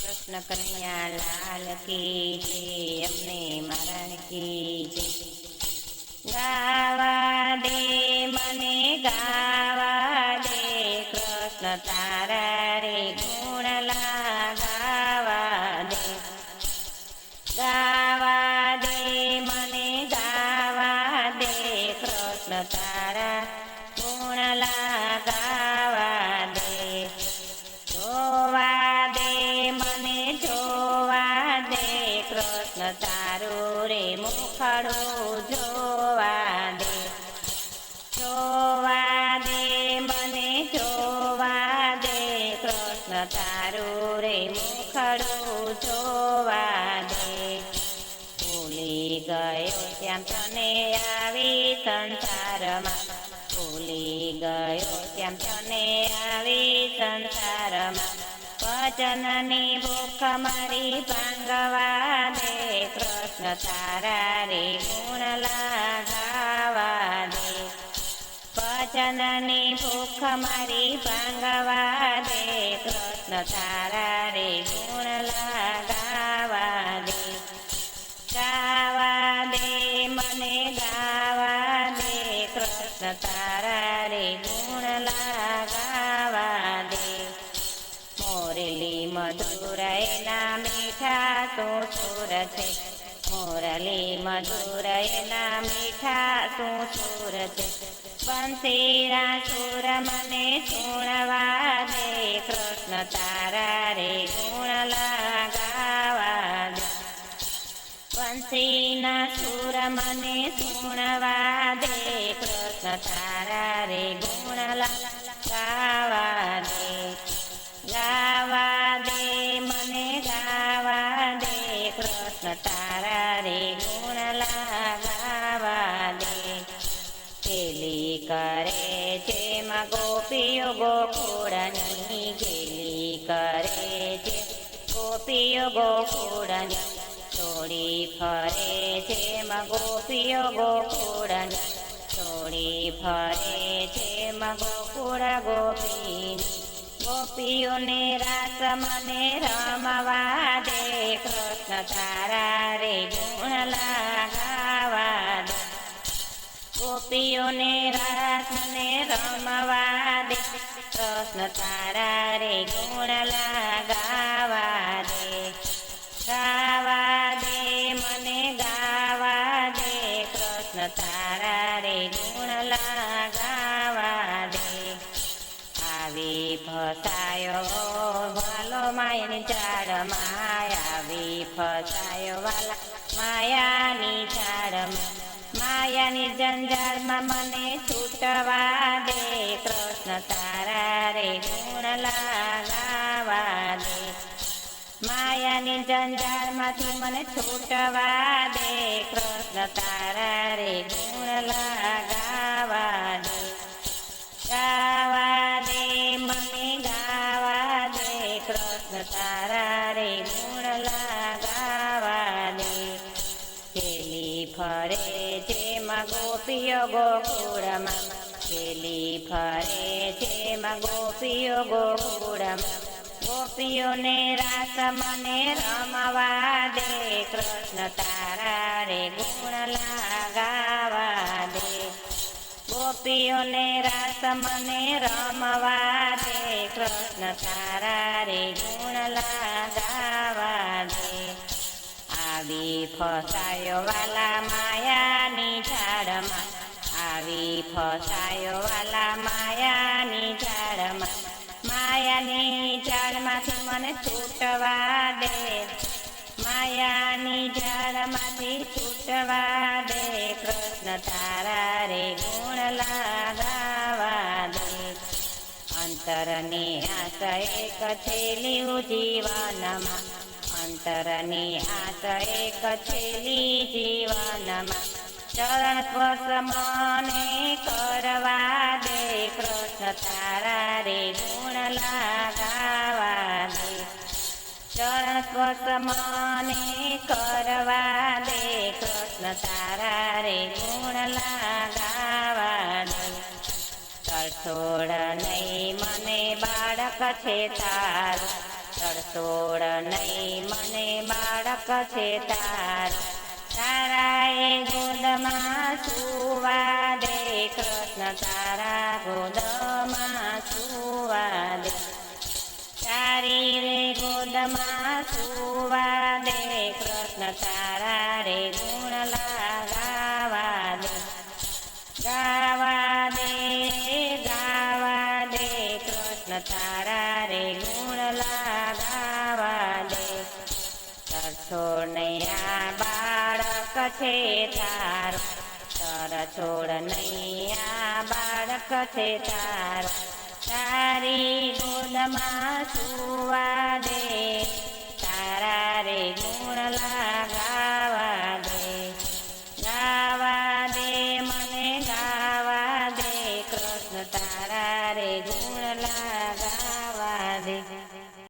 કૃષ્ણ કન્યા લાલ કી જય, અમને મરણ કી જય ગાવા દે, મને ગાવા દે, કૃષ્ણ તારા રે ગુણ ગાવા દે. ગાવા દે, મને ગાવા દે, કૃષ્ણ તારા ગુણ ગાવા કૃષ્ણ તારું રે મુખડું જોવા દે. જોવા દે, મને જોવા દે. કૃષ્ણ તારું રે મુખડું જોવા દે. ભૂલી ગયો ત્યાં તને આવી સંસારમાં. ભૂલી ગયો ત્યાં તને આવી સંસારમાં. વચનની ભૂખ મારી ભાંગવા દે કૃષ્ણ તારા રે ગુણ લગાવા દે ભજનની ભૂખ મારી ભાંગવા દે કૃષ્ણ તારા રે ગુણ લગાવા દે ગાવા દે મને ગાવા દે કૃષ્ણ તારા મોરલી મધુર એના મીઠા તો સુર છે. મોરલી મધુર એના મીઠા તો સુર છે. બંસીરા સુર મને સુણવા દે. કૃષ્ણ તારા રે ગુણ લગાવા દે. બંસીના સુર મને સુણવા દે. કૃષ્ણ તારા રે ગુણ લગાવા દે. ગાવા દે, મને ગાવા દે, કૃષ્ણ તારા રે ગુણ ગાવા દે. ગેલી કરે છે માં ગોપીઓ ગોકુળની ગેલી કરે છે ગોપીઓ ગોકુળની. થોડી ફરે છે માં ગોપીઓ ગોકુળની છોડી ફરે છે ગોકુળ ગોપીની. ગોપીઓને રાસ મને રમવા દે કૃષ્ણ તારા રે ગુણ લગાવા દે ગોપીઓને રાસ મને રમવા દે કૃષ્ણ તારા રે ગુણ લગાવા દે ગાવા ફસાયો, વાલો માયાની ઝાડમાં આવી ફસાયો વાલા માયાની ઝાડમાં માયાની જંજાળમાં મને છૂટવા દે, કૃષ્ણ તારા રે ગુણ લાગાવા દે. માયાની જંજાળમાંથી મને છૂટવા દે, કૃષ્ણ તારા રે ગુણ ફરે છે ગોપીઓ ગોકુળમાં. ખેલી ફરે છે ગોપીઓ ગોકુળમાં. ગોપીઓને રાસ મને રમવા દે, કૃષ્ણ તારા રે ગુણ લાગાવા દે. ગોપીઓને રાસ મને રમવા દે, કૃષ્ણ તારા રે ગુણ લાગાવા દે. આવી ફસાયો વાલા માયાની ઝાડમાં આવી ફસાયો વાલા માયાની ઝાડમાં માયાની ઝાડમાંથી મને છૂટવા દે માયાની ઝાડમાંથી છૂટવા દે કૃષ્ણ તારા રે ગુણ લાગાવા દે અંતરની આશા એક છેલ્યું જીવનમાં અંતરની આશ એક છેલી જીવનમાં ચરણ સ્પર્શ મને કરવા દે કૃષ્ણ તારા રે ગુણ લાગાવા દે ચરણ સ્પર્શ મને કરવા દે કૃષ્ણ તારા રે ગુણ લાગાવા દે તરછોડ નહીં મને બાળક છે તારું છોડ નહીં મને બાળક છે તાર તારા એ ગોદમાં સુવા દે કૃષ્ણ તારા ગોદમાં સુવા દે તારી રે ગોદમાં સુવા દે કૃષ્ણ તારા રે કૃષ્ણ તારા રે ગુણ લાગાવા દે તરછો નૈયા બાળક છે તારો. તર છોડ નૈયા બાળક છે તારો. તારી ગોદમાં સુવા દે. તારા રે ગુણ લાગા